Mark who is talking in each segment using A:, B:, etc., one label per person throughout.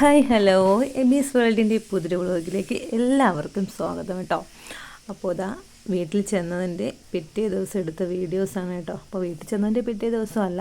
A: Hi hello എബീസ് വേൾഡിന്റെ പുതിയ വ്ളോഗിലേക്ക് എല്ലാവർക്കും സ്വാഗതം കേട്ടോ. അപ്പോൾ ഇതാ വീട്ടിൽ ചെന്നതിന്റെ പിറ്റേ ദിവസം എടുത്ത വീഡിയോസാണ് കേട്ടോ. അപ്പോൾ വീട്ടിൽ ചെന്നതിന്റെ പിറ്റേ ദിവസമല്ല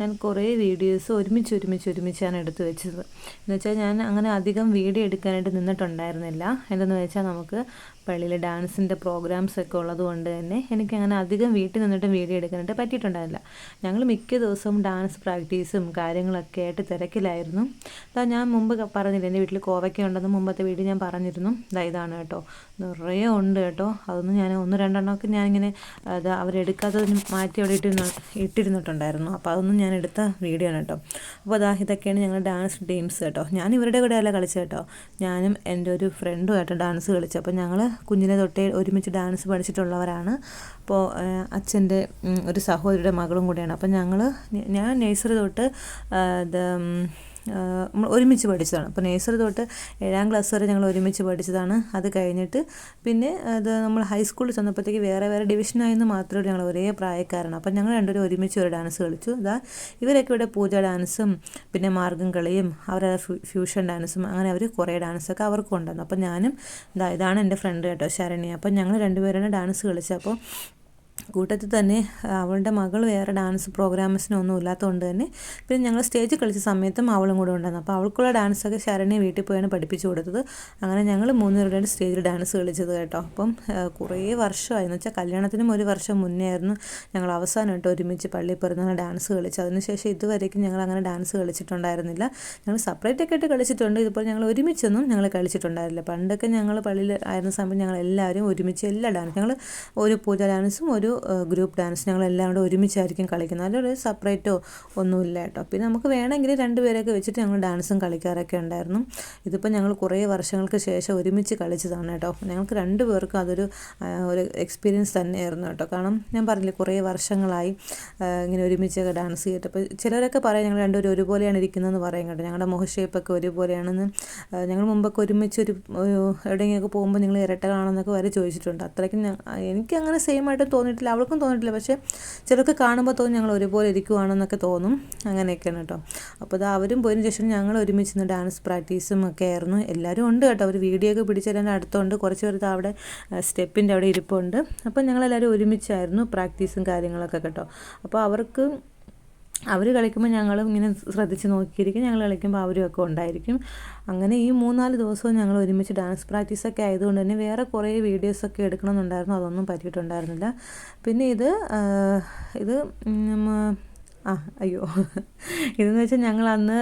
A: ഞാൻ കുറേ വീഡിയോസ് ഒരുമിച്ച് ഒരുമിച്ച് ഒരുമിച്ചാണ് എടുത്തു വെച്ചത്. എന്ന് വെച്ചാൽ ഞാൻ അങ്ങനെ അധികം വീഡിയോ എടുക്കാനായിട്ട് നിന്നിട്ടുണ്ടായിരുന്നില്ല. എന്തെന്ന് വെച്ചാൽ നമുക്ക് പള്ളിയിൽ ഡാൻസിന്റെ പ്രോഗ്രാംസ് ഒക്കെ ഉള്ളത് കൊണ്ട് തന്നെ എനിക്ക് അങ്ങനെ അധികം വീട്ടിൽ നിന്നിട്ട് വീഡിയോ എടുക്കാനായിട്ട് പറ്റിയിട്ടുണ്ടായിരുന്നില്ല. ഞങ്ങൾ മിക്ക ദിവസവും ഡാൻസ് പ്രാക്ടീസും കാര്യങ്ങളൊക്കെ ആയിട്ട് തിരക്കിലായിരുന്നു. അതാ ഞാൻ മുമ്പ് പറഞ്ഞില്ല എന്റെ വീട്ടിൽ കോവയ്ക്ക ഉണ്ടെന്ന് മുമ്പത്തെ വീഡിയോ ഞാൻ പറഞ്ഞിരുന്നു. ഇതാ ഇതാണ് കേട്ടോ. നിറയെ ഉണ്ട് കേട്ടോ. അതൊന്നും ഞാൻ ഒന്ന് രണ്ടെണ്ണമൊക്കെ ഞാനിങ്ങനെ അത് അവരെടുക്കാത്തതിന് മാറ്റി അവിടെ ഇട്ടിരുന്നു ഇട്ടിരുന്നിട്ടുണ്ടായിരുന്നു. അപ്പോൾ അതൊന്നും ഞാൻ എടുത്ത വീഡിയോ ആണ് കേട്ടോ. അപ്പോൾ അതാ ഇതൊക്കെയാണ് ഞങ്ങൾ ഡാൻസ് ടീംസ് കേട്ടോ. ഞാൻ ഇവരുടെ കൂടെ അല്ല കളിച്ചത് കേട്ടോ. ഞാനും എന്റെ ഒരു ഫ്രണ്ടും ആയിട്ട് ഡാൻസ് കളിച്ചു. അപ്പോൾ ഞങ്ങൾ കുഞ്ഞിനെ തൊട്ടേ ഒരുമിച്ച് ഡാൻസ് പഠിച്ചിട്ടുള്ളവരാണ്. അപ്പോൾ അച്ഛന്റെ ഒരു സഹോദരിയുടെ മകളും കൂടിയാണ്. അപ്പോൾ ഞങ്ങൾ ഞാൻ നേഴ്സറി തൊട്ട് നമ്മൾ ഒരുമിച്ച് പഠിച്ചതാണ്. അപ്പോൾ നേഴ്സറി തൊട്ട് ഏഴാം ക്ലാസ് വരെ ഞങ്ങൾ ഒരുമിച്ച് പഠിച്ചതാണ്. അത് കഴിഞ്ഞിട്ട് പിന്നെ അത് നമ്മൾ ഹൈസ്കൂളിൽ ചെന്നപ്പോഴത്തേക്ക് വേറെ വേറെ ഡിവിഷനായെന്ന് മാത്രമേ ഞങ്ങൾ ഒരേ പ്രായക്കാരാണ്. അപ്പം ഞങ്ങൾ രണ്ടുപേരും ഒരുമിച്ച് ഒരു ഡാൻസ് കളിച്ചു. ഇതാ ഇവരൊക്കെ ഇവിടെ പൂജ ഡാൻസും പിന്നെ മാർഗം കളിയും അവരുടെ ഫ്യൂഷൻ ഡാൻസും അങ്ങനെ അവർ കുറേ ഡാൻസൊക്കെ അവർക്കും ഉണ്ടായിരുന്നു. അപ്പം ഞാനും ഇതാ ഇതാണ് എന്റെ ഫ്രണ്ട് കേട്ടോ ശരണി അപ്പം ഞങ്ങൾ രണ്ടുപേരാണ് ഡാൻസ് കളിച്ചത്. അപ്പോൾ കൂട്ടത്തിൽ തന്നെ അവളുടെ മകൾ വേറെ ഡാൻസ് പ്രോഗ്രാംസിനൊന്നും ഇല്ലാത്തതുകൊണ്ട് തന്നെ പിന്നെ ഞങ്ങൾ സ്റ്റേജ് കളിച്ച സമയത്തും അവളും കൂടെ ഉണ്ടായിരുന്നു. അപ്പോൾ അവൾക്കുള്ള ഡാൻസൊക്കെ ശരണി വീട്ടിൽ പോയാണ് പഠിപ്പിച്ചു കൊടുത്തത്. അങ്ങനെ ഞങ്ങൾ മൂന്നുപേരുടെ സ്റ്റേജിൽ ഡാൻസ് കളിച്ചത് കേട്ടോ. അപ്പം കുറേ വർഷമായി എന്ന് വെച്ചാൽ കല്യാണത്തിനും ഒരു വർഷം മുന്നേ ആയിരുന്നു ഞങ്ങൾ അവസാനമായിട്ട് ഒരുമിച്ച് പള്ളി പെരുന്നാൾ ഡാൻസ് കളിച്ചു അതിനുശേഷം ഇതുവരേക്കും ഞങ്ങൾ അങ്ങനെ ഡാൻസ് കളിച്ചിട്ടുണ്ടായിരുന്നില്ല. ഞങ്ങൾ സെപ്പറേറ്റ് ഒക്കെ ആയിട്ട് കളിച്ചിട്ടുണ്ട്. ഇതുപോലെ ഞങ്ങൾ ഒരുമിച്ചൊന്നും ഞങ്ങൾ കളിച്ചിട്ടുണ്ടായിരുന്നില്ല. പണ്ടൊക്കെ ഞങ്ങൾ പള്ളിയിൽ ആയിരുന്ന സമയം ഞങ്ങൾ എല്ലാവരും ഒരുമിച്ച് എല്ലാ ഡാൻസ് ഞങ്ങൾ ഒരു പൂജ ഡാൻസും ഒരു ഗ്രൂപ്പ് ഡാൻസ് ഞങ്ങൾ എല്ലാം കൂടെ ഒരുമിച്ചായിരിക്കും കളിക്കുന്നത്. അതിലൊരു സെപ്പറേറ്റോ ഒന്നുമില്ല കേട്ടോ. പിന്നെ നമുക്ക് വേണമെങ്കിൽ രണ്ടുപേരെയൊക്കെ വെച്ചിട്ട് ഞങ്ങൾ ഡാൻസും കളിക്കാറൊക്കെ ഉണ്ടായിരുന്നു. ഇതിപ്പോൾ ഞങ്ങൾ കുറേ വർഷങ്ങൾക്ക് ശേഷം ഒരുമിച്ച് കളിച്ചതാണ് കേട്ടോ. ഞങ്ങൾക്ക് രണ്ട് പേർക്കും അതൊരു ഒരു എക്സ്പീരിയൻസ് തന്നെയായിരുന്നു കേട്ടോ. കാരണം ഞാൻ പറഞ്ഞില്ലേ കുറേ വർഷങ്ങളായി ഇങ്ങനെ ഒരുമിച്ചൊക്കെ ഡാൻസ് ചെയ്തിട്ട്. അപ്പോൾ ചിലരൊക്കെ പറയും ഞങ്ങൾ രണ്ടുപേരും ഒരുപോലെയാണ് ഇരിക്കുന്നതെന്ന് പറയും കേട്ടോ. ഞങ്ങളുടെ മുഖഷേപ്പൊക്കെ ഒരുപോലെയാണെന്ന്. ഞങ്ങൾ മുമ്പൊക്കെ ഒരുമിച്ച് ഒരു എവിടെയെങ്കിലൊക്കെ പോകുമ്പോൾ നിങ്ങൾ ഇരട്ടകളാണെന്നൊക്കെ വരെ ചോദിച്ചിട്ടുണ്ട്. അത്രയ്ക്കും എനിക്ക് അങ്ങനെ സെയിം ആയിട്ട് തോന്നിയിട്ടില്ല. അവൾക്കും തോന്നിയിട്ടില്ല. പക്ഷേ ചിലർക്ക് കാണുമ്പോൾ തോന്നും ഞങ്ങൾ ഒരുപോലെ ഇരിക്കുവാണെന്നൊക്കെ തോന്നും. അങ്ങനെയൊക്കെയാണ് കേട്ടോ. അപ്പോൾ അത് അവരും പോയതിന് ശേഷം ഞങ്ങൾ ഒരുമിച്ച് നിന്ന് ഡാൻസ് പ്രാക്ടീസും ഒക്കെ ആയിരുന്നു. എല്ലാവരും ഉണ്ട് കേട്ടോ. അവർ വീഡിയോ ഒക്കെ പിടിച്ചതിന്റെ അടുത്തുണ്ട്. കുറച്ച് പേർ അവിടെ സ്റ്റെപ്പിന്റെ അവിടെ ഇരിപ്പുണ്ട്. അപ്പോൾ ഞങ്ങളെല്ലാവരും ഒരുമിച്ചായിരുന്നു പ്രാക്ടീസും കാര്യങ്ങളൊക്കെ കേട്ടോ. അപ്പോൾ അവർക്ക് അവർ കളിക്കുമ്പോൾ ഞങ്ങൾ ഇങ്ങനെ ശ്രദ്ധിച്ച് നോക്കിയിരിക്കും ഞങ്ങൾ കളിക്കുമ്പോൾ അവരും ഒക്കെ ഉണ്ടായിരിക്കും. അങ്ങനെ ഈ മൂന്നാൽ ദിവസവും ഞങ്ങൾ ഒരുമിച്ച് ഡാൻസ് പ്രാക്ടീസൊക്കെ ആയതുകൊണ്ട് തന്നെ വേറെ കുറേ വീഡിയോസൊക്കെ എടുക്കണമെന്നുണ്ടായിരുന്നു അതൊന്നും പറ്റിയിട്ടുണ്ടായിരുന്നില്ല. പിന്നെ ഇത് ഇത് ആ അയ്യോ. ഇതെന്ന് വെച്ചാൽ ഞങ്ങൾ അന്ന്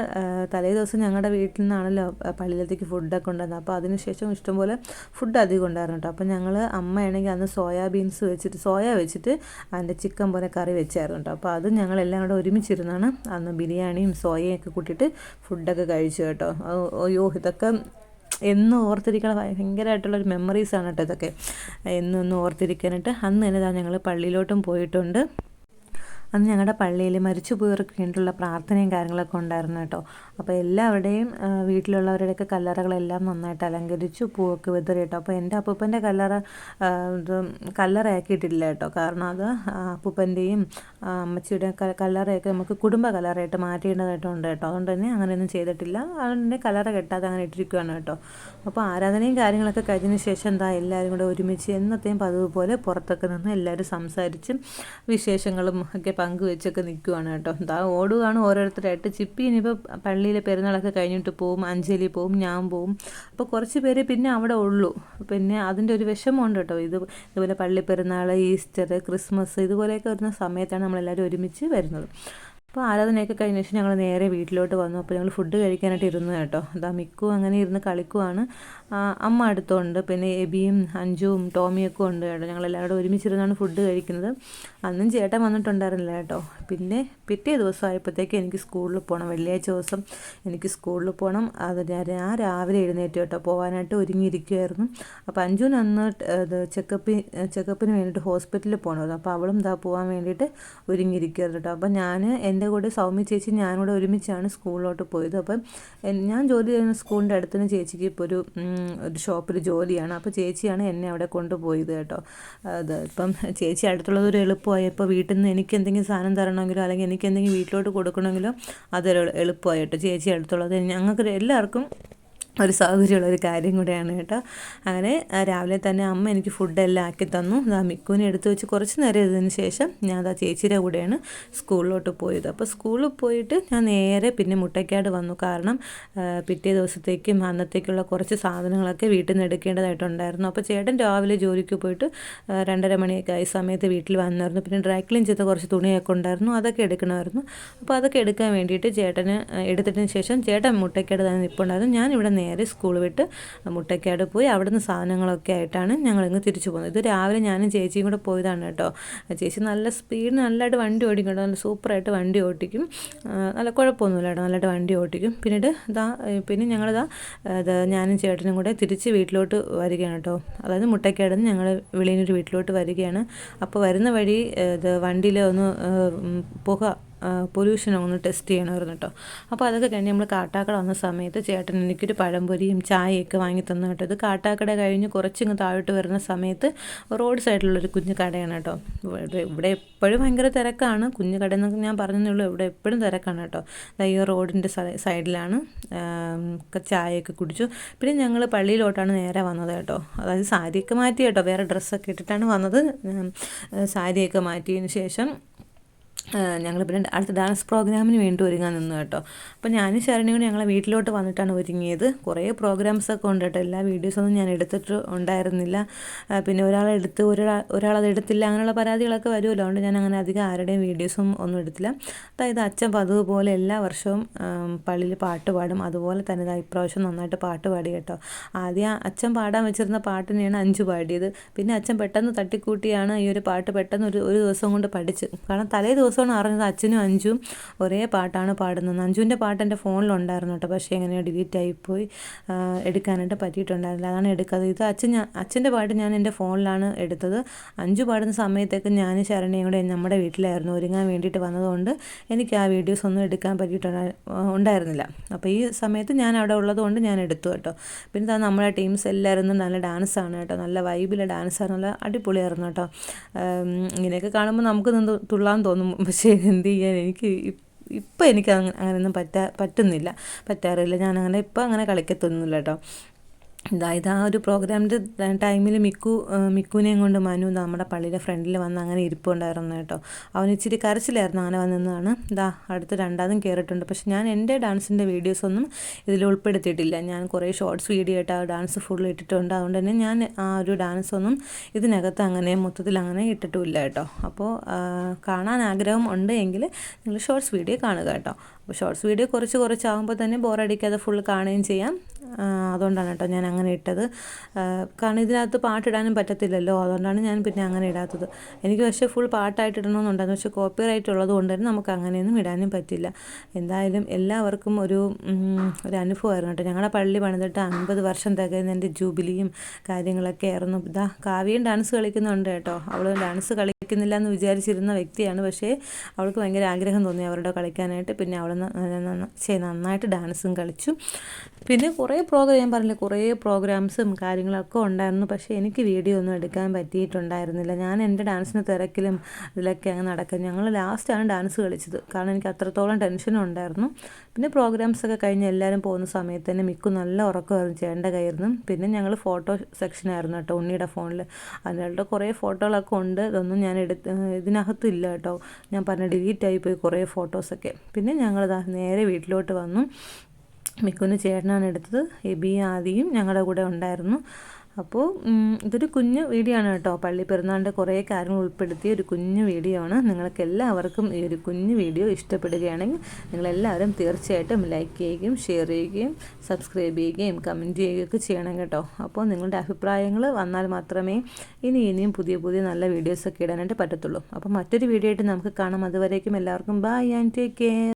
A: തലേ ദിവസം ഞങ്ങളുടെ വീട്ടിൽ നിന്നാണല്ലോ പള്ളിയിലത്തേക്ക് ഫുഡൊക്കെ ഉണ്ടായിരുന്നത് അപ്പോൾ അതിനുശേഷം ഇഷ്ടംപോലെ ഫുഡ് അധികം ഉണ്ടായിരുന്നു കേട്ടോ അപ്പോൾ ഞങ്ങൾ അമ്മയാണെങ്കിൽ അന്ന് സോയാബീൻസ് വെച്ചിട്ട് സോയ വെച്ചിട്ട് അതിന്റെ ചിക്കൻ പോലെ കറി വെച്ചായിരുന്നു കേട്ടോ അപ്പോൾ അത് ഞങ്ങളെല്ലാം കൂടെ ഒരുമിച്ചിരുന്നാണ് അന്ന് ബിരിയാണിയും സോയയും സോയയൊക്കെ കൂട്ടിയിട്ട് ഫുഡൊക്കെ കഴിച്ചു കേട്ടോ. അയ്യോ ഇതൊക്കെ എന്നും ഓർത്തിരിക്കണ ഭയങ്കരമായിട്ടുള്ളൊരു മെമ്മറീസാണ് കേട്ടോ ഇതൊക്കെ. എന്നും എന്നും ഓർത്തിരിക്കാനായിട്ട് അന്ന് തന്നെ ഞങ്ങൾ പള്ളിയിലോട്ടും പോയിട്ടുണ്ട്. അന്ന് ഞങ്ങളുടെ പള്ളിയിൽ മരിച്ചുപോയവർക്ക് വേണ്ടിയുള്ള പ്രാർത്ഥനയും കാര്യങ്ങളൊക്കെ ഉണ്ടായിരുന്നു കേട്ടോ. അപ്പോൾ എല്ലാവരുടെയും വീട്ടിലുള്ളവരുടെയൊക്കെ കല്ലറകളെല്ലാം നന്നായിട്ട് അലങ്കരിച്ചു പൂവൊക്കെ വിതറി കേട്ടോ. അപ്പോൾ എന്റെ അപ്പൂപ്പന്റെ കല്ലറ ഇത് കല്ലറയാക്കിയിട്ടില്ല കേട്ടോ. കാരണം അത് അപ്പൂപ്പന്റെയും അമ്മച്ചിയുടെ കല്ലറയൊക്കെ നമുക്ക് കുടുംബ കല്ലറയായിട്ട് മാറ്റേണ്ടതായിട്ടുണ്ട് കേട്ടോ. അതുകൊണ്ട് തന്നെ അങ്ങനെയൊന്നും ചെയ്തിട്ടില്ല. അതുകൊണ്ട് തന്നെ കല്ലറ കെട്ടാതെ അങ്ങനെ ഇട്ടിരിക്കുകയാണ് കേട്ടോ. അപ്പോൾ ആരാധനയും കാര്യങ്ങളൊക്കെ കഴിഞ്ഞ ശേഷം എന്താ എല്ലാവരും കൂടെ ഒരുമിച്ച് എന്നത്തെയും പതിവ് പോലെ പുറത്തൊക്കെ നിന്ന് എല്ലാവരും സംസാരിച്ചും വിശേഷങ്ങളും ഒക്കെ പങ്കുവെച്ചൊക്കെ നിൽക്കുവാണ് കേട്ടോ. എന്താ ഓടുകയാണ് ഓരോരുത്തരായിട്ട് ചിപ്പി ഇനിയിപ്പോൾ പള്ളിയിലെ പെരുന്നാളൊക്കെ കഴിഞ്ഞിട്ട് പോവും അഞ്ജലി പോവും ഞാൻ പോവും. അപ്പോൾ കുറച്ച് പേര് പിന്നെ അവിടെ ഉള്ളൂ. പിന്നെ അതിന്റെ ഒരു വിഷമമുണ്ട് കേട്ടോ. ഇത് ഇതുപോലെ പള്ളി പെരുന്നാൾ ഈസ്റ്റർ ക്രിസ്മസ് ഇതുപോലെയൊക്കെ വരുന്ന സമയത്താണ് നമ്മളെല്ലാവരും ഒരുമിച്ച് വരുന്നത്. അപ്പോൾ ആരാധനയൊക്കെ കഴിഞ്ഞ ശേഷം ഞങ്ങൾ നേരെ വീട്ടിലോട്ട് വന്നു. അപ്പോൾ ഞങ്ങൾ ഫുഡ് കഴിക്കാനായിട്ട് ഇരുന്നു കേട്ടോ. അതാ മിക്കും അങ്ങനെ ഇരുന്ന് കളിക്കുവാണ്. അമ്മ അടുത്തുണ്ട്. പിന്നെ എബിയും അഞ്ചുവും ടോമിയൊക്കെ ഉണ്ട് കേട്ടോ. ഞങ്ങൾ കൂടെ ഒരുമിച്ചിരുന്നാണ് ഫുഡ് കഴിക്കുന്നത്. അന്നും ചേട്ടൻ വന്നിട്ടുണ്ടായിരുന്നില്ല കേട്ടോ. പിന്നെ പിറ്റേ ദിവസം ആയപ്പോഴത്തേക്ക് എനിക്ക് സ്കൂളിൽ പോകണം വെള്ളിയാഴ്ച ദിവസം എനിക്ക് സ്കൂളിൽ പോകണം അത് ഞാൻ രാവിലെ എഴുന്നേറ്റ് കേട്ടോ. പോകാനായിട്ട് ഒരുങ്ങിയിരിക്കുമായിരുന്നു അപ്പോൾ അഞ്ജുവിന് അന്ന് ചെക്കപ്പ് ചെക്കപ്പിന് വേണ്ടിയിട്ട് ഹോസ്പിറ്റലിൽ പോകണമായിരുന്നു അപ്പോൾ അവളും ഇതാ പോകാൻ വേണ്ടിയിട്ട് ഒരുങ്ങിയിരിക്കുമായിരുന്നു കേട്ടോ. അപ്പോൾ ഞാൻ എന്റെ എന്റെ കൂടെ സൗമ്യ ചേച്ചി ഞാനിവിടെ ഒരുമിച്ചാണ് സ്കൂളിലോട്ട് പോയത്. അപ്പം ഞാൻ ജോലി ചെയ്യുന്ന സ്കൂളിന്റെ അടുത്തുനിന്ന് ചേച്ചിക്ക് ഇപ്പോൾ ഒരു ഒരു ഷോപ്പിൽ ജോലിയാണ്. അപ്പോൾ ചേച്ചിയാണ് എന്നെ അവിടെ കൊണ്ടുപോയത് കേട്ടോ. അത് ഇപ്പം ചേച്ചി അടുത്തുള്ളത് ഒരു എളുപ്പമായി. ഇപ്പോൾ വീട്ടിൽ നിന്ന് എനിക്ക് എന്തെങ്കിലും സാധനം തരണമെങ്കിലോ അല്ലെങ്കിൽ എനിക്ക് എന്തെങ്കിലും വീട്ടിലോട്ട് കൊടുക്കണമെങ്കിലോ അതൊരു എളുപ്പമായിട്ട് ചേച്ചി അടുത്തുള്ളത്. ഞങ്ങൾക്ക് എല്ലാവർക്കും ഒരു സൗകര്യമുള്ള ഒരു കാര്യം കൂടെയാണ് കേട്ടോ. അങ്ങനെ രാവിലെ തന്നെ അമ്മ എനിക്ക് ഫുഡെല്ലാം ആക്കി തന്നു. ആ മിക്കുവിനെ എടുത്തു വെച്ച് കുറച്ച് നേരം ഇതിന് ശേഷം ഞാൻ അത് ആ ചേച്ചിയുടെ കൂടെയാണ് സ്കൂളിലോട്ട് പോയത്. അപ്പോൾ സ്കൂളിൽ പോയിട്ട് ഞാൻ നേരെ പിന്നെ മുട്ടയ്ക്കാട് വന്നു. കാരണം പിറ്റേ ദിവസത്തേക്കും അന്നത്തേക്കുള്ള കുറച്ച് സാധനങ്ങളൊക്കെ വീട്ടിൽ നിന്ന് എടുക്കേണ്ടതായിട്ടുണ്ടായിരുന്നു. അപ്പോൾ ചേട്ടൻ രാവിലെ ജോലിക്ക് പോയിട്ട് രണ്ടര മണിയൊക്കെ ആയ സമയത്ത് വീട്ടിൽ വന്നായിരുന്നു പിന്നെ ഡ്രൈ ക്ലീൻ ചെയ്ത കുറച്ച് തുണിയൊക്കെ ഉണ്ടായിരുന്നു. അതൊക്കെ എടുക്കണമായിരുന്നു. അപ്പോൾ അതൊക്കെ എടുക്കാൻ വേണ്ടിയിട്ട് ചേട്ടന് എടുത്തതിന് ശേഷം ചേട്ടൻ മുട്ടയ്ക്കാട് തന്നെ നിൽപ്പുണ്ടായിരുന്നു ഞാൻ ഇവിടെ നേരെ സ്കൂൾ വിട്ട് മുട്ടക്കാട് പോയി അവിടുന്ന് സാധനങ്ങളൊക്കെ ആയിട്ടാണ് ഞങ്ങളിങ്ങ് തിരിച്ചു പോകുന്നത്. ഇത് രാവിലെ ഞാനും ചേച്ചിയും കൂടെ പോയതാണ് കേട്ടോ. ചേച്ചി നല്ല സ്പീഡ് നല്ലതായിട്ട് വണ്ടി ഓടിക്കും കേട്ടോ. നല്ല സൂപ്പറായിട്ട് വണ്ടി ഓടിക്കും. നല്ല കുഴപ്പമൊന്നുമില്ല കേട്ടോ. നല്ലതായിട്ട് വണ്ടി ഓടിക്കും. പിന്നീട് ഇതാ പിന്നെ ഞങ്ങളിതാ ഇത് ഞാനും ചേട്ടനും കൂടെ തിരിച്ച് വീട്ടിലോട്ട് വരികയാണ് കേട്ടോ. അതായത് മുട്ടക്കാട് നിന്ന് ഞങ്ങൾ വെളിയിലൊരു വീട്ടിലോട്ട് വരികയാണ്. അപ്പോൾ വരുന്ന വഴി ഇത് വണ്ടിയിൽ ഒന്ന് പുക പൊല്യൂഷൻ ഒന്ന് ടെസ്റ്റ് ചെയ്യണമായിരുന്നു കേട്ടോ. അപ്പോൾ അതൊക്കെ കഴിഞ്ഞ് നമ്മൾ കാട്ടാക്കട വന്ന സമയത്ത് ചേട്ടൻ എനിക്കൊരു പഴംപൊരിയും ചായയൊക്കെ വാങ്ങി തന്നു കേട്ടോ. ഇത് കാട്ടാക്കട കഴിഞ്ഞ് കുറച്ചിങ്ങ് താഴോട്ട് വരുന്ന സമയത്ത് റോഡ് സൈഡിലുള്ളൊരു കുഞ്ഞു കടയാണ് കേട്ടോ. ഇവിടെ എപ്പോഴും ഭയങ്കര തിരക്കാണ്. കുഞ്ഞു കട എന്നൊക്കെ ഞാൻ പറഞ്ഞതേ ഇവിടെ എപ്പോഴും തിരക്കാണ് കേട്ടോ. ഈ റോഡിന്റെ സൈഡിലാണ് ചായയൊക്കെ കുടിച്ചു. പിന്നെ ഞങ്ങൾ പള്ളിയിലോട്ടാണ് നേരെ വന്നത് കേട്ടോ. അതായത് സാരിയൊക്കെ മാറ്റി കേട്ടോ. വേറെ ഡ്രസ്സൊക്കെ ഇട്ടിട്ടാണ് വന്നത്. സാരിയൊക്കെ മാറ്റിയതിന് ശേഷം ഞങ്ങൾ പിന്നെ അടുത്ത ഡാൻസ് പ്രോഗ്രാമിന് വേണ്ടി ഒരുങ്ങാൻ നിന്നു കേട്ടോ. അപ്പോൾ ഞാനും ശരണി കൂടി ഞങ്ങളെ വീട്ടിലോട്ട് വന്നിട്ടാണ് ഒരുങ്ങിയത്. കുറേ പ്രോഗ്രാംസ് ഒക്കെ ഉണ്ട് കേട്ടോ. എല്ലാ വീഡിയോസൊന്നും ഞാൻ എടുത്തിട്ട് ഉണ്ടായിരുന്നില്ല. പിന്നെ ഒരാളെടുത്ത് ഒരാൾ ഒരാളത് എടുത്തില്ല അങ്ങനെയുള്ള പരാതികളൊക്കെ വരുമല്ലോ. അതുകൊണ്ട് ഞാൻ അങ്ങനെ അധികം ആരുടെയും വീഡിയോസും ഒന്നും എടുത്തില്ല. അതായത് അച്ഛൻ പതിവ് പോലെ എല്ലാ വർഷവും പള്ളിയിൽ പാട്ട് പാടും. അതുപോലെ തന്നെ ഇപ്രാവശ്യം നന്നായിട്ട് പാട്ട് പാടി കേട്ടോ. ആദ്യം അച്ഛൻ പാടാൻ വെച്ചിരുന്ന പാട്ടിനെയാണ് അഞ്ചു പാടിയത്. പിന്നെ അച്ഛൻ പെട്ടെന്ന് തട്ടിക്കൂട്ടിയാണ് ഈ ഒരു പാട്ട് പെട്ടെന്ന് ഒരു ഒരു ദിവസം കൊണ്ട് പഠിച്ച്. കാരണം തലേ ദിവസം ദിവസമാണ് അറിഞ്ഞത്. അച്ഛനും അഞ്ചും ഒരേ പാട്ടാണ് പാടുന്നത്. അഞ്ചുവിന്റെ പാട്ട് എന്റെ ഫോണിലുണ്ടായിരുന്നു കേട്ടോ. പക്ഷേ എങ്ങനെയോ ഡിലീറ്റ് ആയിപ്പോയി എടുക്കാനായിട്ട് പറ്റിയിട്ടുണ്ടായിരുന്നില്ല. അതാണ് എടുക്കാതെ ഇത് അച്ഛൻ ഞാൻ അച്ഛന്റെ പാട്ട് ഞാൻ എന്റെ ഫോണിലാണ് എടുത്തത്. അഞ്ചു പാടുന്ന സമയത്തേക്ക് ഞാൻ ശരണയും കൂടെ നമ്മുടെ വീട്ടിലായിരുന്നു. ഒരുങ്ങാൻ വേണ്ടിയിട്ട് വന്നതുകൊണ്ട് എനിക്ക് ആ വീഡിയോസ് ഒന്നും എടുക്കാൻ പറ്റിയിട്ടുണ്ടാ ഉണ്ടായിരുന്നില്ല. അപ്പോൾ ഈ സമയത്ത് ഞാൻ അവിടെ ഉള്ളതുകൊണ്ട് ഞാൻ എടുത്തു കേട്ടോ. പിന്നെ നമ്മുടെ ടീംസ് എല്ലാവരും നല്ല ഡാൻസ് ആണ് കേട്ടോ. നല്ല വൈബിലെ ആണ് നല്ല അടിപൊളിയായിരുന്നു കേട്ടോ. ഇങ്ങനെയൊക്കെ കാണുമ്പോൾ നമുക്ക് തുള്ളാൻ തോന്നും. പക്ഷേ എന്ത് ചെയ്യാൻ എനിക്ക് ഇപ്പം എനിക്ക് അങ്ങനെ അങ്ങനെയൊന്നും പറ്റാ പറ്റുന്നില്ല. പറ്റാറില്ല. ഞാനങ്ങനെ ഇപ്പം അങ്ങനെ കളിക്കത്തൊന്നുമില്ല കേട്ടോ. അതായത് ആ ഒരു പ്രോഗ്രാമിന്റെ ടൈമിൽ മിക്കു മിക്കുവിനെയും കൊണ്ട് മനു നമ്മുടെ പള്ളിയുടെ ഫ്രണ്ടിൽ വന്ന് അങ്ങനെ ഇരിപ്പുണ്ടായിരുന്നു കേട്ടോ. അവൻ ഇച്ചിരി കരച്ചിലായിരുന്നു അങ്ങനെ വന്നതാണ് ഇതാ അടുത്ത് രണ്ടാമതും കയറിയിട്ടുണ്ട് പക്ഷെ ഞാൻ എന്റെ ഡാൻസിന്റെ വീഡിയോസൊന്നും ഇതിൽ ഉൾപ്പെടുത്തിയിട്ടില്ല. ഞാൻ കുറേ ഷോർട്സ് വീഡിയോ ആയിട്ട് ആ ഡാൻസ് ഫുൾ ഇട്ടിട്ടുണ്ട്. അതുകൊണ്ട് തന്നെ ഞാൻ ആ ഒരു ഡാൻസൊന്നും ഇതിനകത്ത് അങ്ങനെ മൊത്തത്തിൽ അങ്ങനെ ഇട്ടിട്ടുമില്ല കേട്ടോ. അപ്പോൾ കാണാൻ ആഗ്രഹം ഉണ്ട് എങ്കിൽ നിങ്ങൾ ഷോർട്സ് വീഡിയോ കാണുക കേട്ടോ. അപ്പോൾ ഷോർട്സ് വീഡിയോ കുറച്ച് കുറച്ചാകുമ്പോൾ തന്നെ ബോറടിക്കാതെ ഫുൾ കാണുകയും ചെയ്യാം. അതുകൊണ്ടാണ് കേട്ടോ ഞാൻ അങ്ങനെ ഇട്ടത് കാരണം ഇതിനകത്ത് പാട്ടിടാനും പറ്റത്തില്ലല്ലോ. അതുകൊണ്ടാണ് ഞാൻ പിന്നെ അങ്ങനെ ഇടാത്തത്. എനിക്ക് പക്ഷേ ഫുൾ പാട്ടായിട്ട് ഇടണമെന്നുണ്ടായിരുന്നു. പക്ഷേ കോപ്പി റൈറ്റ് ഉള്ളത് കൊണ്ട് തന്നെ നമുക്ക് അങ്ങനെയൊന്നും ഇടാനും പറ്റില്ല. എന്തായാലും എല്ലാവർക്കും ഒരു ഒരു അനുഭവമായിരുന്നു കേട്ടോ. ഞങ്ങളുടെ പള്ളി പണിതിട്ട് അൻപത് വർഷം തികയുന്നതിന്റെ ജൂബിലിയും കാര്യങ്ങളൊക്കെ ആയിരുന്നു. ഇതാ കാവ്യം ഡാൻസ് കളിക്കുന്നുണ്ട് കേട്ടോ. അവൾ ഡാൻസ് കളിക്കുന്നില്ല എന്ന് വിചാരിച്ചിരുന്ന വ്യക്തിയാണ്. പക്ഷേ അവൾക്ക് ഭയങ്കര ആഗ്രഹം തോന്നി അവരുടെ കളിക്കാനായിട്ട്. പിന്നെ അവൾ നന്നായിട്ട് ഡാൻസും കളിച്ചു. പിന്നെ കുറേ പ്രോഗ്രാം ഞാൻ പറഞ്ഞില്ല കുറേ പ്രോഗ്രാംസും കാര്യങ്ങളൊക്കെ ഉണ്ടായിരുന്നു. പക്ഷേ എനിക്ക് വീഡിയോ ഒന്നും എടുക്കാൻ പറ്റിയിട്ടുണ്ടായിരുന്നില്ല. ഞാൻ എന്റെ ഡാൻസിന് തിരക്കിലും ഇതിലൊക്കെ അങ്ങ് നടക്കും. ഞങ്ങൾ ലാസ്റ്റാണ് ഡാൻസ് കളിച്ചത്. കാരണം എനിക്ക് അത്രത്തോളം ടെൻഷനും ഉണ്ടായിരുന്നു പിന്നെ പ്രോഗ്രാംസൊക്കെ കഴിഞ്ഞ് എല്ലാവരും പോകുന്ന സമയത്ത് തന്നെ മിക്കു നല്ല ഉറക്കമായിരുന്നു. ചേട്ടന്റെ കയ്യിരുന്നു പിന്നെ ഞങ്ങൾ ഫോട്ടോ സെക്ഷനായിരുന്നു കേട്ടോ ഉണ്ണിയുടെ ഫോണിൽ അതിനായിട്ട് കുറേ ഫോട്ടോകളൊക്കെ ഉണ്ട്. ഇതൊന്നും ഞാൻ എടുത്ത് ഇതിനകത്തില്ല കേട്ടോ. ഞാൻ പറഞ്ഞ ഡിലീറ്റ് ആയിപ്പോയി കുറേ ഫോട്ടോസൊക്കെ പിന്നെ ഞങ്ങളിതാ നേരെ വീട്ടിലോട്ട് വന്നു. മിക്കുന്ന് ചേട്ടനാണ് എടുത്തത്. എബി ആദിയും ഞങ്ങളുടെ കൂടെ ഉണ്ടായിരുന്നു. അപ്പോൾ ഇതൊരു കുഞ്ഞു വീഡിയോ ആണ് കേട്ടോ. പള്ളി പെരുന്നാളിന്റെ കുറേ കാര്യങ്ങൾ ഉൾപ്പെടുത്തിയ ഒരു കുഞ്ഞു വീഡിയോ ആണ്. നിങ്ങൾക്ക് എല്ലാവർക്കും ഈ ഒരു കുഞ്ഞു വീഡിയോ ഇഷ്ടപ്പെടുകയാണെങ്കിൽ നിങ്ങളെല്ലാവരും തീർച്ചയായിട്ടും ലൈക്ക് ചെയ്യുകയും ഷെയർ ചെയ്യുകയും സബ്സ്ക്രൈബ് ചെയ്യുകയും കമന്റ് ചെയ്യുകയൊക്കെ ചെയ്യണം കേട്ടോ. അപ്പോൾ നിങ്ങളുടെ അഭിപ്രായങ്ങൾ വന്നാൽ മാത്രമേ ഇനി ഇനിയും പുതിയ പുതിയ നല്ല വീഡിയോസൊക്കെ ഇടാനായിട്ട് പറ്റത്തുള്ളൂ. അപ്പോൾ മറ്റൊരു വീഡിയോ ആയിട്ട് നമുക്ക് കാണാം. അതുവരേക്കും എല്ലാവർക്കും ബൈ ആൻഡ് ടേക്ക് കെയർ